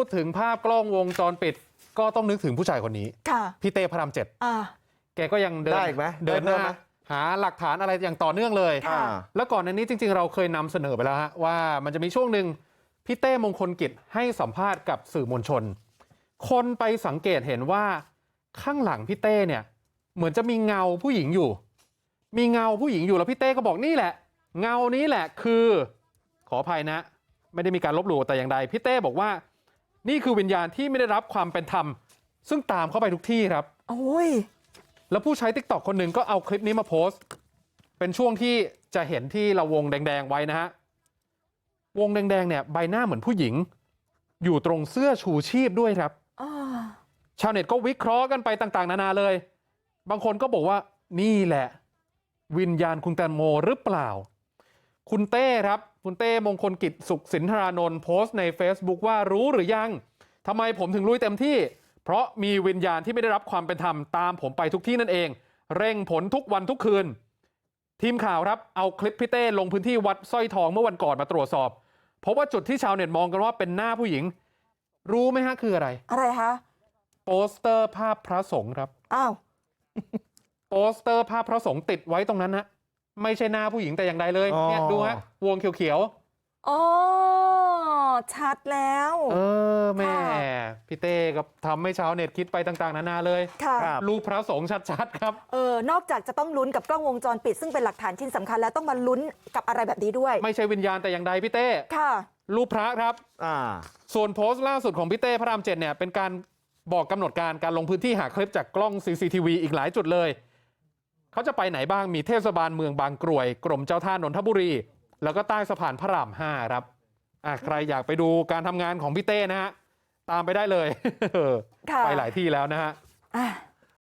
พูดถึงภาพกล้องวงจรปิดก็ต้องนึกถึงผู้ชายคนนี้ค่ะพี่เต้พระรามเจ็ดอ่าแกก็ยังเดินได้อีกไหมเดินหได้เพิ่น้ามไหมหาหลักฐานอะไรอย่างต่อเนื่องเลยค่ะอ่าแล้วก่อนอันนี้จริง ๆ เราเคยนำเสนอไปแล้วฮะว่ามันจะมีช่วงหนึ่งพี่เต้มงคลกิจให้สัมภาษณ์กับสื่อมวลชน คนไปสังเกตเห็นว่าข้างหลังพี่เต้เนี่ย เหมือนจะมีเงาผู้หญิงอยู่ มีเงาผู้หญิงอยู่แล้วพี่เต้ก็บอกนี่แหละ เงานี้แหละคือ ขออภัยนะ ไม่ได้มีการลบหลู่แต่อย่างใดพี่เต้บอกว่า นี่คือวิญญาณที่ไม่ได้รับความเป็นธรรมซึ่งตามเข้าไปทุกที่ครับโอ้ยแล้วผู้ใช้ t ิ k t o k คนหนึ่งก็เอาคลิปนี้มาโพสต์เป็นช่วงที่จะเห็นที่เราวงแดงๆไว้นะฮะวงแดงๆเนี่ยใบหน้าเหมือนผู้หญิงอยู่ตรงเสื้อชูชีพด้วยครับอ่าชาวเน็ตก็วิเคราะห์กันไปต่างๆนานาเลยบางคนก็บอกว่านี่แหละวิญญาณคุณแตงโมหรือเปล่าคุณเต้ครับ คุณเต้มงคลกิจสุขสินธารานนท์โพสต์ใน Facebook ว่ารู้หรือยังทำไมผมถึงลุยเต็มที่เพราะมีวิญญาณที่ไม่ได้รับความเป็นธรรมตามผมไปทุกที่นั่นเองเร่งผลทุกวันทุกคืน ทีมข่าวครับเอาคลิปพี่เต้ลงพื้นที่วัดสร้อยทองเมื่อวันก่อนมาตรวจสอบพบว่าจุดที่ชาวเน็ตมองกันว่าเป็นหน้าผู้หญิง รู้ไหมฮะคืออะไร อะไรคะโปสเตอร์ภาพพระสงฆ์ครับอ้าวโปสเตอร์ภาพพระสงฆ์ติดไว้ตรงนั้นนะ ไม่ใช่หน้าผู้หญิงแต่อย่างใดเลยอ๋อเนี่ยดูฮะวงเขียวอ๋อชัดแล้วๆเออแม่ค่ะพี่เต้ก็ทำให้ชาวเน็ตคิดไปต่างๆนานาเลยค่ะครับรูปพระสงฆ์ชัดๆครับเออนอกจากจะต้องลุ้นกับกล้องวงจรปิดซึ่งเป็นหลักฐานชิ้นสำคัญแล้วต้องมาลุ้นกับอะไรแบบนี้ด้วย ไม่ใช่วิญญาณแต่อย่างใดพี่เต้ค่ะรูปพระครับอ่าส่วนโพสต์ล่าสุดของพี่เต้พระรามเจ็ดเนี่ยเป็นการบอกกำหนดการการลงพื้นที่หาคลิปจากกล้อง CCTV อีกหลายจุดเลย เขาจะไปไหนบ้างมีเทศบาลเมืองบางกรวยกรมเจ้าท่านนทบุรีแล้วก็ใต้สะพานพระรามห้าครับอะใครอยากไปดูการทำงานของพี่เต้นะฮะตามไปได้เลยค่ะไปหลายที่แล้วนะฮะอะ